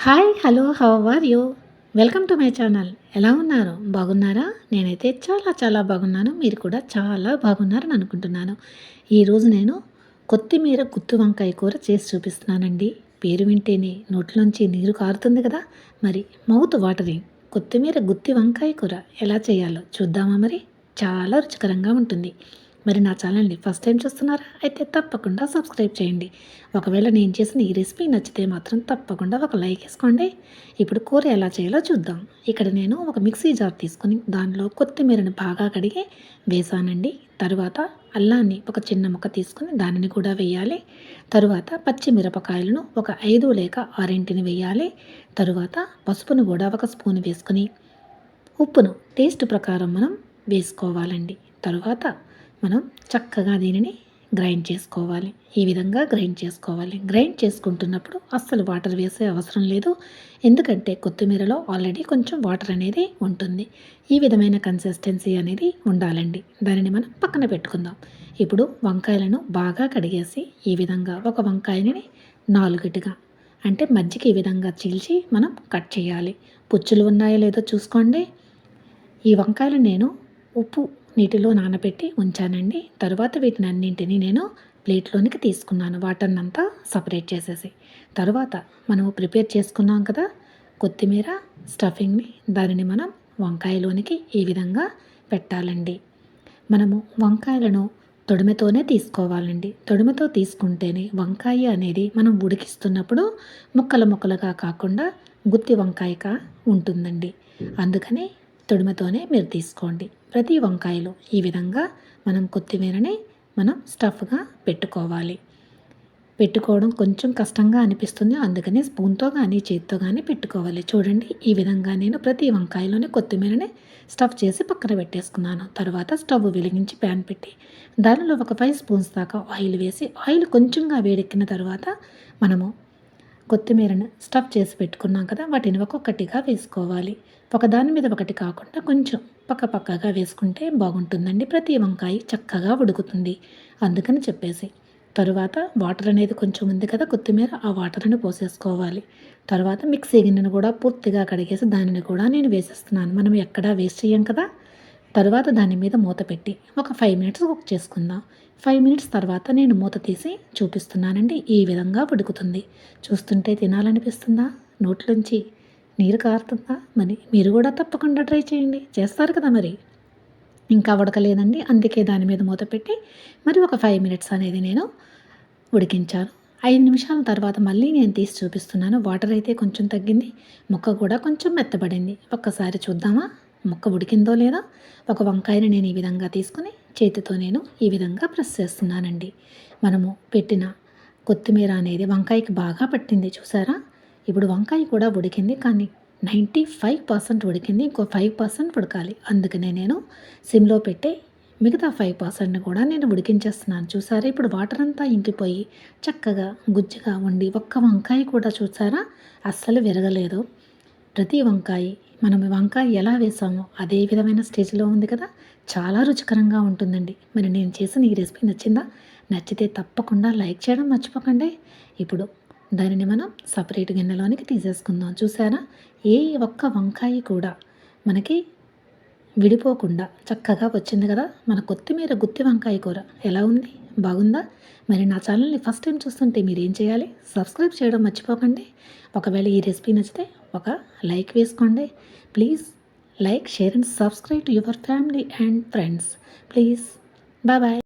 Hi hello how are you welcome to my channel ఎలా ఉన్నారు? బాగున్నారా? నేనైతే చాలా చాలా బాగున్నాను. మీరు కూడా చాలా బాగున్నారని అనుకుంటున్నాను. ఈరోజు నేను కొత్తిమీర గుత్తి వంకాయ కూర చేసి చూపిస్తున్నానండి. పేరు వింటేనే నోట్లోంచి నీరు కారుతుంది కదా? మరి మౌత్ వాటరింగ్ కొత్తిమీర గుత్తి వంకాయ కూర ఎలా చేయాలో చూద్దామా మరి? చాలా రుచికరంగా ఉంటుంది. మరి నా ఛానల్ని ఫస్ట్ టైం చూస్తున్నారా? అయితే తప్పకుండా సబ్స్క్రైబ్ చేయండి. ఒకవేళ నేను చేసిన ఈ రెసిపీ నచ్చితే మాత్రం తప్పకుండా ఒక లైక్ వేసుకోండి. ఇప్పుడు కూర ఎలా చేయాలో చూద్దాం. ఇక్కడ నేను ఒక మిక్సీ జార్ తీసుకుని దానిలో కొత్తిమీరని బాగా కడిగి వేసానండి. తరువాత అల్లాన్ని ఒక చిన్న ముక్క తీసుకుని దానిని కూడా వేయాలి. తరువాత పచ్చిమిరపకాయలను ఒక ఐదు లేక ఆరింటిని వేయాలి. తరువాత పసుపును కూడా ఒక స్పూన్ వేసుకుని ఉప్పును టేస్ట్ ప్రకారం మనం వేసుకోవాలండి. తరువాత మనం చక్కగా దీనిని గ్రైండ్ చేసుకోవాలి. ఈ విధంగా గ్రైండ్ చేసుకోవాలి. గ్రైండ్ చేసుకుంటున్నప్పుడు అస్సలు వాటర్ వేసే అవసరం లేదు. ఎందుకంటే కొత్తిమీరలో ఆల్రెడీ కొంచెం వాటర్ అనేది ఉంటుంది. ఈ విధమైన కన్సిస్టెన్సీ అనేది ఉండాలండి. దానిని మనం పక్కన పెట్టుకుందాం. ఇప్పుడు వంకాయలను బాగా కడిగేసి ఈ విధంగా ఒక వంకాయని నాలుగుటిగా అంటే మజ్జిగ ఈ విధంగా చీల్చి మనం కట్ చేయాలి. పుచ్చులు ఉన్నాయో లేదో చూసుకోండి. ఈ వంకాయలు నేను ఉప్పు నీటిలో నానబెట్టి ఉంచానండి. తర్వాత వీటిని అన్నింటినీ నేను ప్లేట్లోనికి తీసుకున్నాను. వాటర్ని అంతా సపరేట్ చేసేసి. తర్వాత మనము ప్రిపేర్ చేసుకున్నాం కదా కొత్తిమీర స్టఫింగ్ని దానిని మనం వంకాయలోనికి ఈ విధంగా పెట్టాలండి. మనము వంకాయలను తొడిమతోనే తీసుకోవాలండి. తొడిమతో తీసుకుంటేనే వంకాయ అనేది మనం ఉడికిస్తున్నప్పుడు ముక్కల ముక్కలుగా కాకుండా గుత్తి వంకాయగా ఉంటుందండి. అందుకని తొడిమతోనే మీరు తీసుకోండి. ప్రతి వంకాయలు ఈ విధంగా మనం కొత్తిమీరని మనం స్టఫ్గా పెట్టుకోవాలి. పెట్టుకోవడం కొంచెం కష్టంగా అనిపిస్తుంది. అందుకని స్పూన్తో కానీ చేతితో కానీ పెట్టుకోవాలి. చూడండి ఈ విధంగా నేను ప్రతి వంకాయలోనే కొత్తిమీరని స్టఫ్ చేసి పక్కన పెట్టేసుకున్నాను. తర్వాత స్టవ్ వెలిగించి ప్యాన్ పెట్టి దానిలో ఒక ఫైవ్ స్పూన్స్ దాకా ఆయిల్ వేసి ఆయిల్ కొంచెంగా వేడెక్కిన తర్వాత మనము కొత్తిమీరను స్టఫ్ చేసి పెట్టుకున్నాం కదా వాటిని ఒక్కొక్కటిగా వేసుకోవాలి. ఒకదాని మీద ఒకటి కాకుండా కొంచెం పక్క పక్కగా వేసుకుంటే బాగుంటుందండి. ప్రతి వంకాయ చక్కగా ఉడుకుతుంది. అందుకని చెప్పేసి. తరువాత వాటర్ అనేది కొంచెం ఉంది కదా కొత్తిమీర ఆ వాటర్ని పోసేసుకోవాలి. తర్వాత మిక్సీ గిన్నెను కూడా పూర్తిగా కడిగేసి దానిని కూడా నేను వేసేస్తున్నాను. మనం ఎక్కడా వేస్ట్ చేయం కదా. తర్వాత దాని మీద మూత పెట్టి ఒక ఫైవ్ మినిట్స్ కుక్ చేసుకుందాం. ఫైవ్ మినిట్స్ తర్వాత నేను మూత తీసి చూపిస్తున్నానండి. ఈ విధంగా ఉడుకుతుంది. చూస్తుంటే తినాలనిపిస్తుందా? నోట్లోంచి నీరు కారుతుందా? మరి మీరు కూడా తప్పకుండా ట్రై చేయండి. చేస్తారు కదా మరి. ఇంకా ఉడకలేదండి. అందుకే దాని మీద మూత పెట్టి మరి ఒక ఫైవ్ మినిట్స్ అనేది నేను ఉడికించాను. ఐదు నిమిషాల తర్వాత మళ్ళీ నేను తీసి చూపిస్తున్నాను. వాటర్ అయితే కొంచెం తగ్గింది. ముక్క కూడా కొంచెం మెత్తబడింది. ఒక్కసారి చూద్దామా? ముక్క ఉడికిందో లేదో ఒక వంకాయని నేను ఈ విధంగా తీసుకుని చేతితో నేను ఈ విధంగా ప్రెస్ చేస్తున్నానండి. మనము పెట్టిన కొత్తిమీర అనేది వంకాయకి బాగా పట్టింది చూసారా? ఇప్పుడు వంకాయ కూడా ఉడికింది కానీ నైంటీ ఫైవ్ పర్సెంట్ ఉడికింది ఇంకో ఫైవ్ పర్సెంట్ ఉడకాలి. అందుకనే నేను సిమ్లో పెట్టే మిగతా ఫైవ్ పర్సెంట్ని కూడా నేను ఉడికించేస్తున్నాను. చూసారా? ఇప్పుడు వాటర్ అంతా ఇంకిపోయి చక్కగా గుజ్జుగా ఉండి ఒక్క వంకాయ కూడా చూసారా? అస్సలు విరగలేదు. ప్రతి వంకాయ మనం వంకాయ ఎలా వేసామో అదే విధమైన స్టేజ్లో ఉంది కదా చాలా రుచికరంగా ఉంటుందండి. మరి నేను చేసిన ఈ రెసిపీ నచ్చిందా? నచ్చితే తప్పకుండా లైక్ చేయడం మర్చిపోకండి. ఇప్పుడు దానిని మనం సపరేట్ గిన్నెలోనికి తీసేసుకుందాం. చూసారా? ఏ ఒక్క వంకాయ కూడా మనకి విడిపోకుండా చక్కగా వచ్చింది కదా మన కొత్తిమీర గుత్తి వంకాయ కూర. ఎలా ఉంది? బాగుందా? మరి నా ఛానల్ని ఫస్ట్ టైం చూస్తుంటే మీరు ఏం చేయాలి? సబ్స్క్రైబ్ చేయడం మర్చిపోకండి. ఒకవేళ ఈ రెసిపీ నచ్చితే ఒక లైక్ వేసుకోండి. Please like share and subscribe to your family and friends. Please. Bye bye.